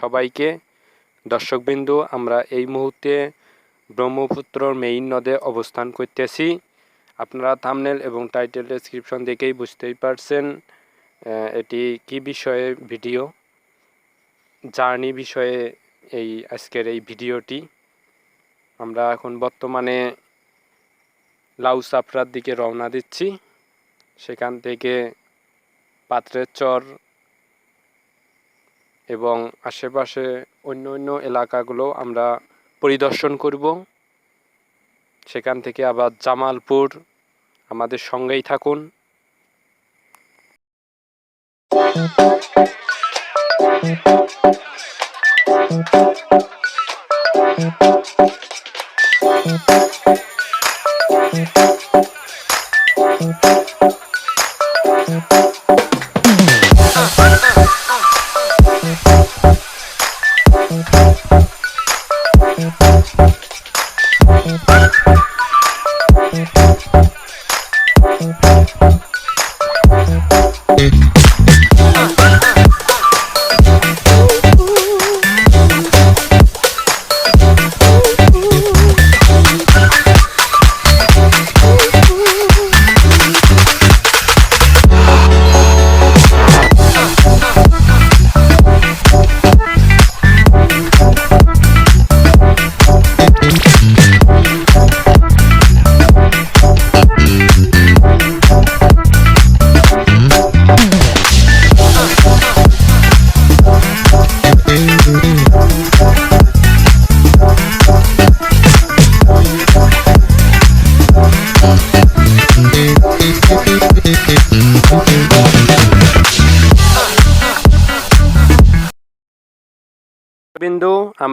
সবাইকে। দর্শকবিন্দু, আমরা এই মুহূর্তে ব্রহ্মপুত্রর মেইন নদে অবস্থান করতেছি। আপনারা থামনেল এবং টাইটেল ডেসক্রিপশন দেখেই বুঝতেই পারছেন এটি কি বিষয়ে ভিডিও, জার্নি বিষয়ে এই আজকের এই ভিডিওটি। আমরা এখন বর্তমানে লাউ সাপড়ার দিকে রওনা দিচ্ছি। সেখান থেকে পাত্রের চর এবং আশেপাশে অন্য অন্য এলাকাগুলো আমরা পরিদর্শন করব। সেখান থেকে আবার জামালপুর আমাদের সঙ্গেই থাকুন। বিন্দু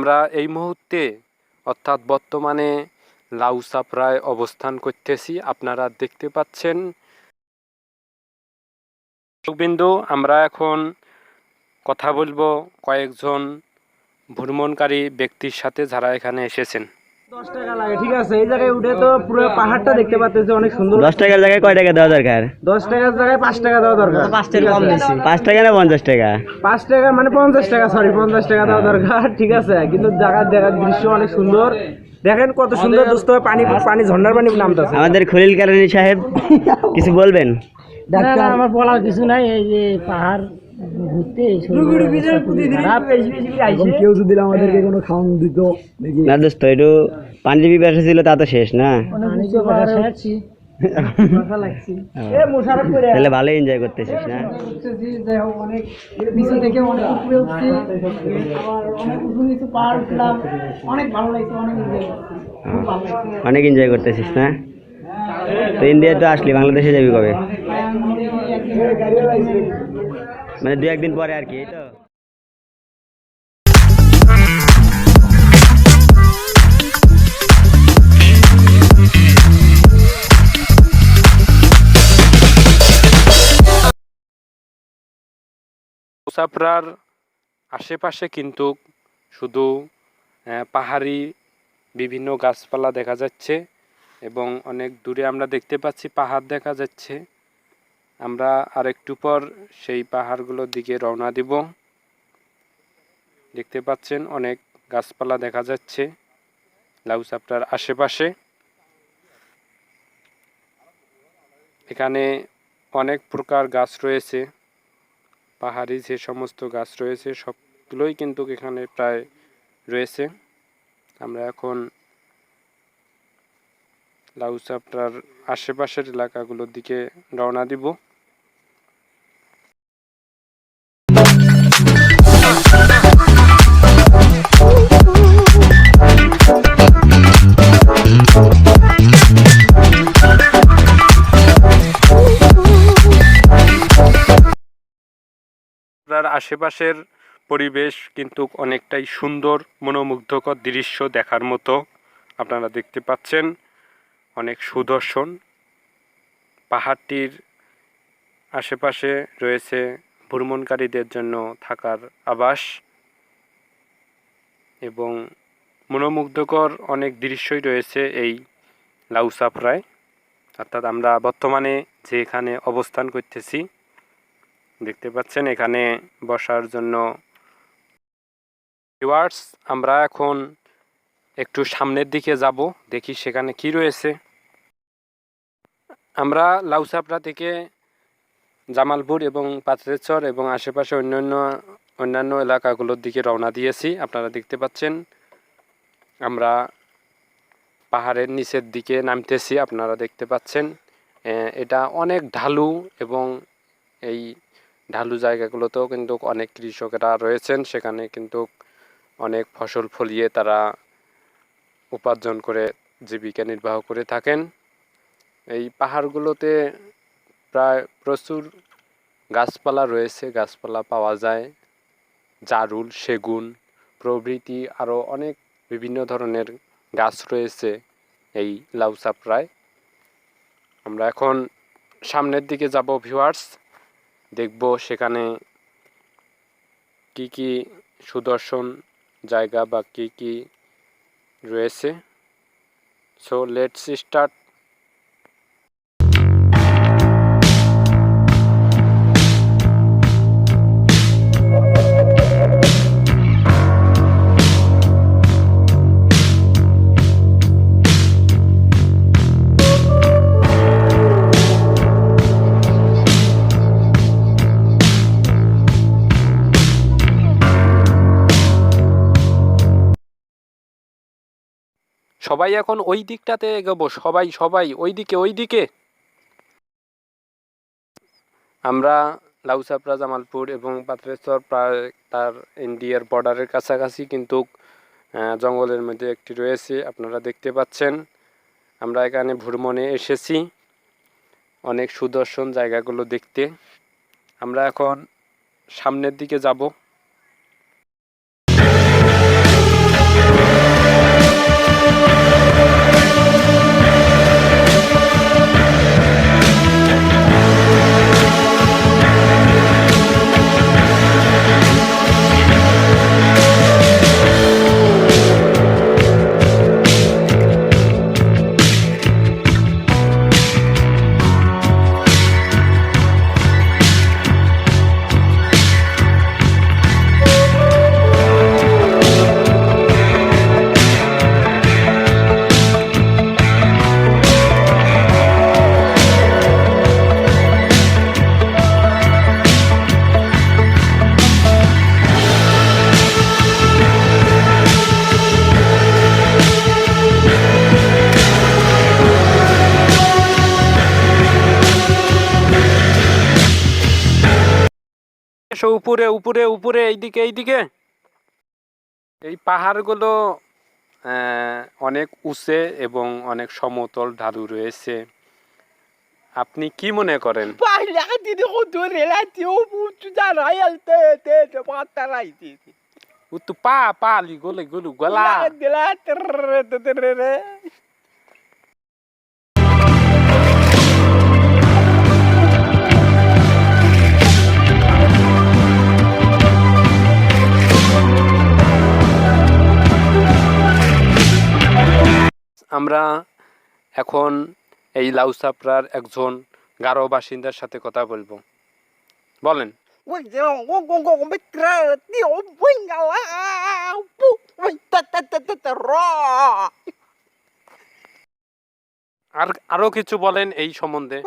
আমরা এই মুহূর্তে, অর্থাৎ বর্তমানে লাউসাপড়ায় অবস্থান করতেছি। আপনারা দেখতে পাচ্ছেন। বিন্দু আমরা এখন কথা বলব কয়েকজন ভ্রমণকারী ব্যক্তির সাথে যারা এখানে এসেছেন। দশ টাকা লাগে ঠিক আছে? এই জায়গায় উঠে তো পুরো পাহাড়টা দেখতে পাচ্তেছে অনেক সুন্দর। দশ টাকার জায়গায় কয় টাকা দেওয়া দরকার? দশ টাকার জায়গায় পাঁচ টাকা দেওয়া দরকার। পাঁচ টাকা কম বেশি। পাঁচ টাকা না পঞ্চাশ টাকা? পাঁচ টাকা মানে পঞ্চাশ টাকা সরি পঞ্চাশ টাকা দেওয়া দরকার ঠিক আছে? কিন্তু জায়গা দেখার দৃশ্য অনেক সুন্দর। দেখেন কত সুন্দর দোস্ত পানি পানি ঝর্ণার পানি নামতেছে। আমাদের খলিল কারণী সাহেব কিছু বলবেন? আমার বলার কিছু নাই এই যে পাহাড় কেউ যদি আমাদেরকে কোনো খাওয়ান দিত না দোস্ত একটু পানি পিপাসা ছিল তা তো শেষ না। করে তাহলে ভালো এনজয় করতেছিস না? অনেক এনজয় করতেছিস না? তো ইন্ডিয়া তো আসলি বাংলাদেশে যাবি কবে? মানে দু একদিন পরে আর কি, এই তো। মুসাফরার আশেপাশে কিন্তু শুধু পাহাড়ি বিভিন্ন গাছপালা দেখা যাচ্ছে এবং অনেক দূরে আমরা দেখতে পাচ্ছি পাহাড় দেখা যাচ্ছে। আমরা আরেকটু পর সেই পাহাড়গুলোর দিকে রওনা দিব। দেখতে পাচ্ছেন অনেক গাছপালা দেখা যাচ্ছে লাউসাপটার আশেপাশে। এখানে অনেক প্রকার গাছ রয়েছে। পাহাড়ি যে সমস্ত গাছ রয়েছে সবগুলোই কিন্তু এখানে প্রায় রয়েছে। আমরা এখন লাউসাপটার আশেপাশের এলাকাগুলোর দিকে রওনা দিব। আশেপাশের পরিবেশ কিন্তু অনেকটাই সুন্দর, মনোমুগ্ধকর দৃশ্য দেখার মতো আপনারা দেখতে পাচ্ছেন। অনেক সুদর্শন। পাহাড়টির আশেপাশে রয়েছে ভ্রমণকারীদের জন্য থাকার আবাস এবং মনোমুগ্ধকর অনেক দৃশ্যই রয়েছে এই লাউসাফরায় অর্থাৎ আমরা বর্তমানে যে এখানে অবস্থান করতেছি দেখতে পাচ্ছেন, এখানে বসার জন্য ভিউয়ার্স আমরা এখন একটু সামনের দিকে যাব, দেখি সেখানে কি রয়েছে। আমরা লাউসাপড়া থেকে জামালপুর এবং পাত্রেশ্বর এবং আশেপাশে অন্যান্য অন্যান্য এলাকাগুলোর দিকে রওনা দিয়েছি, আপনারা দেখতে পাচ্ছেন। আমরা পাহাড়ের নিচের দিকে নামতেছি, আপনারা দেখতে পাচ্ছেন। এটা অনেক ঢালু এবং এই ঢালু জায়গাগুলোতেও কিন্তু অনেক কৃষকেরা রয়েছেন। সেখানে কিন্তু অনেক ফসল ফলিয়ে তারা উপার্জন করে জীবিকা নির্বাহ করে থাকেন। এই পাহাড়গুলোতে প্রায় প্রচুর গাছপালা রয়েছে, গাছপালা পাওয়া যায়। জারুল, সেগুন প্রভৃতি আরও অনেক বিভিন্ন ধরনের গাছ রয়েছে এই লাউসাপড়ায় আমরা এখন সামনের দিকে যাব ভিউয়ার্স দেখব সেখানে কি কি সুদর্শন জায়গা বা কি কি রয়েছে। সো লেটস স্টার্ট সবাই এখন ওই দিকটাতে এগোবো, সবাই সবাই ওই দিকে ওই দিকে আমরা লাউসাপড়া জামালপুর এবং পাত্রেশ্বর প্রায় তার ইন্ডিয়ার বর্ডারের কাছাকাছি, কিন্তু জঙ্গলের মধ্যে একটি রয়েছে, আপনারা দেখতে পাচ্ছেন। আমরা এখানে ভ্রমণে এসেছি, অনেক সুদর্শন জায়গাগুলো দেখতে। আমরা এখন সামনের দিকে যাব। এসো উপরে উপরে উপরে এইদিকে এইদিকে। এই পাহাড়গুলো অনেক উঁচে এবং অনেক সমতল ঢালু রয়েছে। আপনি কি মনে করেন? Parla di rodo relativo muito আমরা এখন এই লাউসাপড়ার একজন গারো বাসিন্দার সাথে কথা বলব বলেন আর আরও কিছু বলেন এই সম্বন্ধে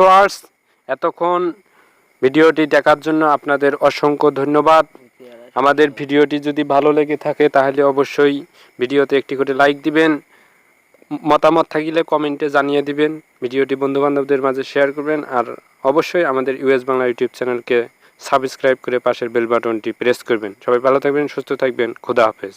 ভিউয়ার্স এতক্ষণ ভিডিওটি দেখার জন্য আপনাদের অসংখ্য ধন্যবাদ। আমাদের ভিডিওটি যদি ভালো লেগে থাকে, তাহলে অবশ্যই ভিডিওতে একটি করে লাইক দিবেন। মতামত থাকিলে কমেন্টে জানিয়ে দিবেন। ভিডিওটি বন্ধুবান্ধবদের মাঝে শেয়ার করবেন। আর অবশ্যই আমাদের ইউএস বাংলা ইউটিউব চ্যানেলকে সাবস্ক্রাইব করে পাশের বেল বাটনটি প্রেস করবেন। সবাই ভালো থাকবেন, সুস্থ থাকবেন। খোদা হাফেজ।